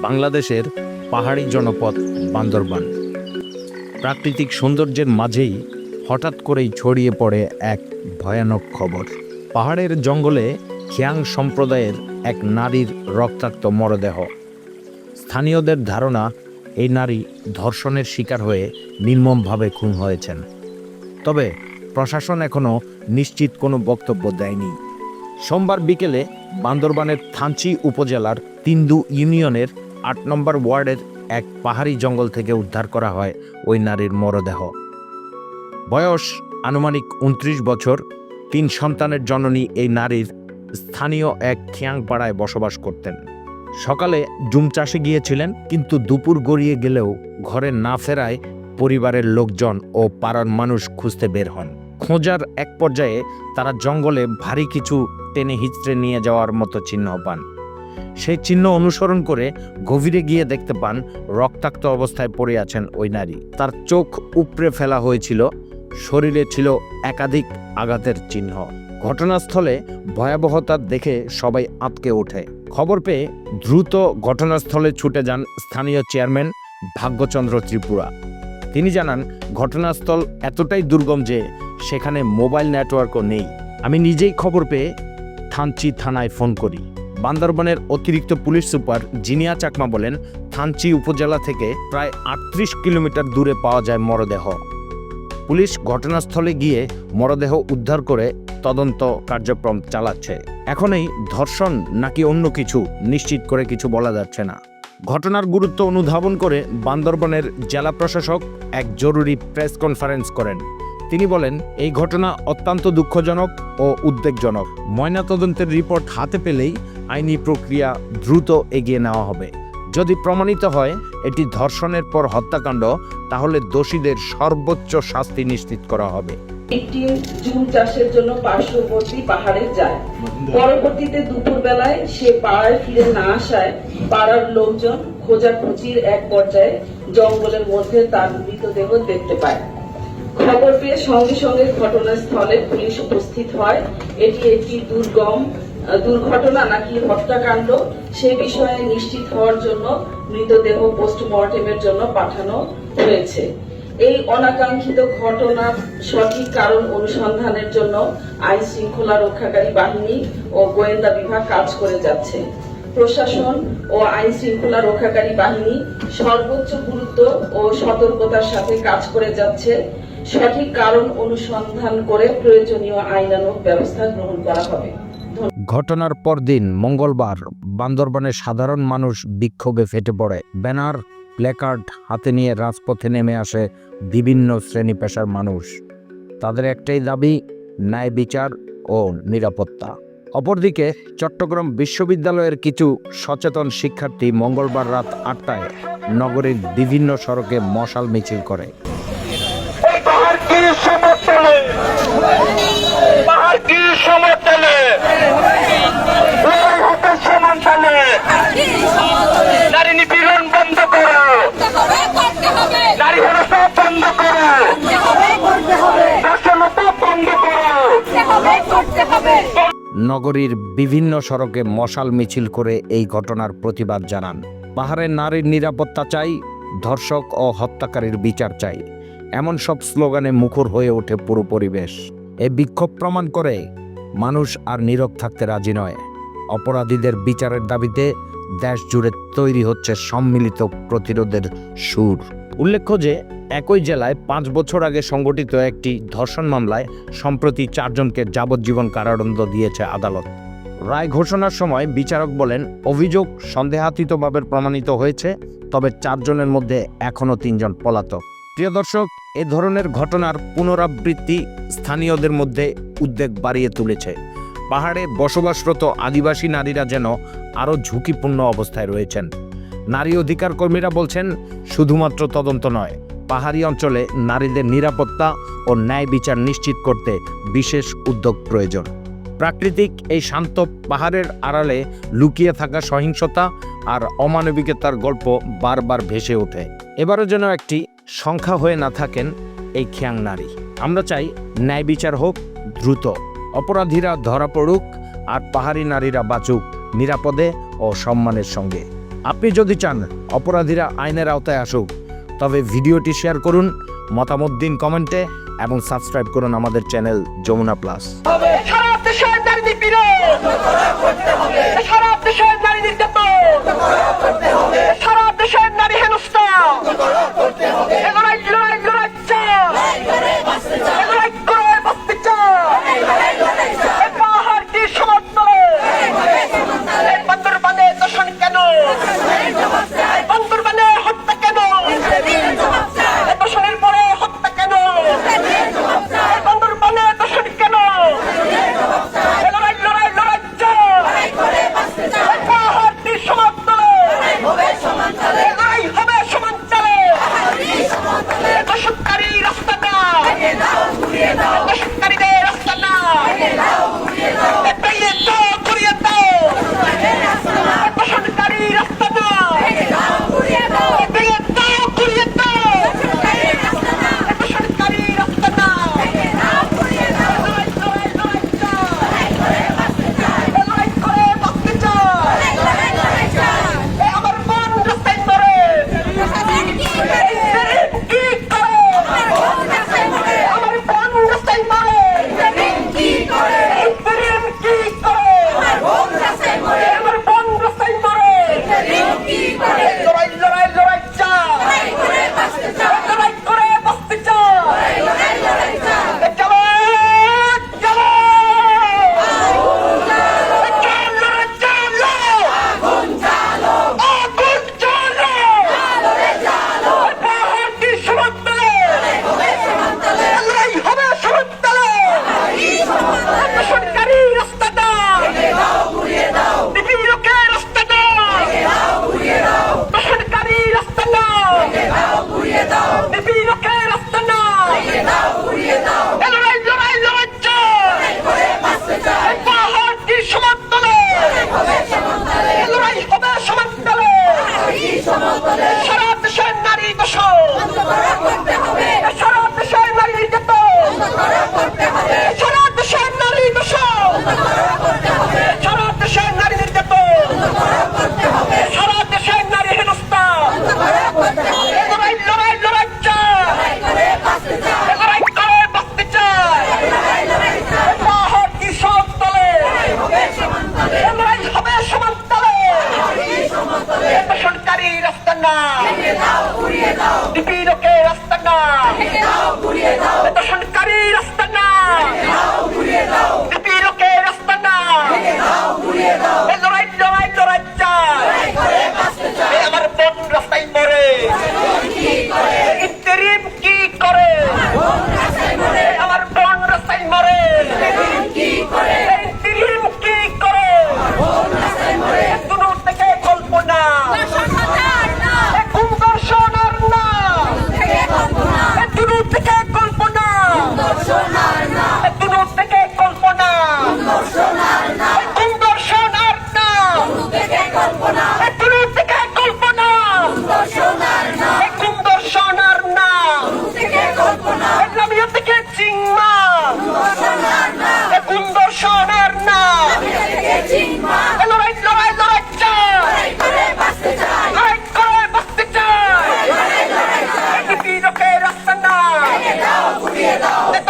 বাংলাদেশের পাহাড়ি জনপদ বান্দরবান। প্রাকৃতিক সৌন্দর্যের মাঝেই হঠাৎ করেই ছড়িয়ে পড়ে এক ভয়ানক খবর। পাহাড়ের জঙ্গলে খিয়াং সম্প্রদায়ের এক নারীর রক্তাক্ত মরদেহ। স্থানীয়দের ধারণা, এই নারী ধর্ষণের শিকার হয়ে নির্মমভাবে খুন হয়েছেন। তবে প্রশাসন এখনও নিশ্চিত কোনো বক্তব্য দেয়নি। সোমবার বিকেলে বান্দরবানের থানচি উপজেলার তিন্দু ইউনিয়নের আট নম্বর ওয়ার্ডের এক পাহাড়ি জঙ্গল থেকে উদ্ধার করা হয় ওই নারীর মরদেহ। বয়স আনুমানিক উনত্রিশ বছর। তিন সন্তানের জননী এই নারীর স্থানীয় এক খিয়াং পাড়ায় বসবাস করতেন। সকালে জুম চাষে গিয়েছিলেন, কিন্তু দুপুর গড়িয়ে গেলেও ঘরে না ফেরায় পরিবারের লোকজন ও পাড়ার মানুষ খুঁজতে বের হন। খোঁজার এক পর্যায়ে তারা জঙ্গলে ভারী কিছু টেনে হিচড়ে নিয়ে যাওয়ার মতো চিহ্ন পান। সেই চিহ্ন অনুসরণ করে গভীরে গিয়ে দেখতে পান রক্তাক্ত অবস্থায় পড়ে আছেন ওই নারী। তার চোখ উপড়ে ফেলা হয়েছিল, শরীরে ছিল একাধিক আঘাতের চিহ্ন। ঘটনাস্থলে ভয়াবহতা দেখে সবাই আঁতকে ওঠে। খবর পেয়ে দ্রুত ঘটনাস্থলে ছুটে যান স্থানীয় চেয়ারম্যান ভাগ্যচন্দ্র ত্রিপুরা। তিনি জানান, ঘটনাস্থল এতটাই দুর্গম যে সেখানে মোবাইল নেটওয়ার্কও নেই। আমি নিজেই খবর পেয়ে থানচি থানায় ফোন করি। বান্দরবানের অতিরিক্ত পুলিশ সুপার জিনিয়া চাকমা বলেন, থানচি উপজেলা থেকে প্রায় আটত্রিশ কিলোমিটার দূরে পাওয়া যায় মরদেহ। পুলিশ ঘটনাস্থলে গিয়ে মরদেহ উদ্ধার করে তদন্ত কার্যক্রম চালাচ্ছে। এখন এই ধর্ষণ নাকি অন্য কিছু নিশ্চিত করে কিছু বলা যাচ্ছে না। ঘটনার গুরুত্ব অনুধাবন করে বান্দরবনের জেলা প্রশাসক এক জরুরি প্রেস কনফারেন্স করেন। তিনি বলেন, এই ঘটনা অত্যন্ত দুঃখজনক ও উদ্বেগজনক। ময়নাতদন্তের রিপোর্ট হাতে পেলেই আইনি প্রক্রিয়া দ্রুত এগিয়ে নেওয়া হবে। যদি প্রমাণিত হয় এটি ধর্ষণের পর হত্যাকাণ্ড, তাহলে দোষীদের সর্বোচ্চ শাস্তি নিশ্চিত করা হবে। একটি জুম চাষের জন্য পার্শ্ববর্তী পাহাড়ে যায়। পরবর্তীতে সে পাড়ায় ফিরে না আসায় পাড়ার লোকজন খোঁজাখুঁজির এক পর্যায়ে জঙ্গলের মধ্যে তার মৃতদেহ দেখতে পায়। খবর পেয়ে সঙ্গে সঙ্গে ঘটনাস্থলে পুলিশ উপস্থিত হয়। এটি একটি দুর্গম দুর্ঘটনা নাকি হত্যাকাণ্ড, সে বিষয়ে নিশ্চিত হওয়ার জন্য মৃতদেহ পোস্টমর্টেমের জন্য পাঠানো হয়েছে। এই অনাকাঙ্ক্ষিত ঘটনার সঠিক কারণ অনুসন্ধানের জন্য আইন শৃঙ্খলা রক্ষাকারী বাহিনী ও গোয়েন্দা বিভাগ কাজ করে যাচ্ছে। প্রশাসন ও আইন শৃঙ্খলা রক্ষাকারী বাহিনী সর্বোচ্চ গুরুত্ব ও সতর্কতার সাথে কাজ করে যাচ্ছে। সঠিক কারণ অনুসন্ধান করে প্রয়োজনীয় আইনানুগ ব্যবস্থা গ্রহণ করা হবে। ঘটনার পরদিন মঙ্গলবার বান্দরবানের সাধারণ মানুষ বিক্ষোভে ফেটে পড়ে। ব্যানার, প্ল্যাকার্ড হাতে নিয়ে রাজপথে নেমে আসে বিভিন্ন শ্রেণি পেশার মানুষ। তাদের একটাই দাবি, ন্যায় বিচার ও নিরাপত্তা। অপরদিকে চট্টগ্রাম বিশ্ববিদ্যালয়ের কিছু সচেতন শিক্ষার্থী মঙ্গলবার রাত আটটায় নগরীর বিভিন্ন সড়কে মশাল মিছিল করে। পাহাড় সমতলে। পাহাড় সমতলে। নারী নিপীড়ন বন্ধ করো। নারী হরসা বন্ধ করো। নগরীর বিভিন্ন সড়কে মশাল মিছিল করে এই ঘটনার প্রতিবাদ জানান। পাহাড়ের নারীর নিরাপত্তা চাই, ধর্ষক ও হত্যাকারীর বিচার চাই। এমন সব স্লোগানে মুখর হয়ে ওঠে পুরো পরিবেশ। এই বিক্ষোভ প্রমাণ করে মানুষ আর নীরব থাকতে রাজি নয়। অপরাধীদের বিচারের দাবিতে দেশ জুড়ে তৈরি হচ্ছে সম্মিলিত প্রতিরোধের সুর। উল্লেখ্য যে, একই জেলায় পাঁচ বছর আগে সংগঠিত একটি ধর্ষণ মামলায় সম্প্রতি চারজনকে যাবজ্জীবন কারাদণ্ড দিয়েছে আদালত। রায় ঘোষণার সময় বিচারক বলেন, অভিযোগ সন্দেহাতীতভাবে প্রমাণিত হয়েছে, তবে চারজনের মধ্যে এখনও তিনজন পলাতক। প্রিয় দর্শক এ ধরনের ঘটনার পুনরাবৃত্তি স্থানীয়দের মধ্যে উদ্বেগ বাড়িয়ে তুলেছে। পাহাড়ে বসবাসরত আদিবাসী নারীরা যেন আরও ঝুঁকিপূর্ণ অবস্থায় রয়েছেন। নারী অধিকার কর্মীরা বলছেন, শুধুমাত্র তদন্ত নয়, পাহাড়ি অঞ্চলে নারীদের নিরাপত্তা ও ন্যায় বিচার নিশ্চিত করতে বিশেষ উদ্যোগ প্রয়োজন। প্রাকৃতিক এই শান্ত পাহাড়ের আড়ালে লুকিয়ে থাকা সহিংসতা আর অমানবিকতার গল্প বারবার ভেসে ওঠে। এবারও যেন একটি সংখ্যা হয়ে না থাকেন এই খ্যাং নারী। আমরা চাই ন্যায় বিচার হোক, দ্রুত। অপরাধীরা ধরা পড়ুক আর পাহাড়ি নারীরা বাঁচুক নিরাপদে ও সম্মানের সঙ্গে। আপনি যদি চান অপরাধীরা আইনের আওতায় আসুক, তবে ভিডিওটি শেয়ার করুন, মতামত দিন কমেন্টে এবং সাবস্ক্রাইব করুন আমাদের চ্যানেল যমুনা প্লাস। সারা নারী করতে হবে। 列到。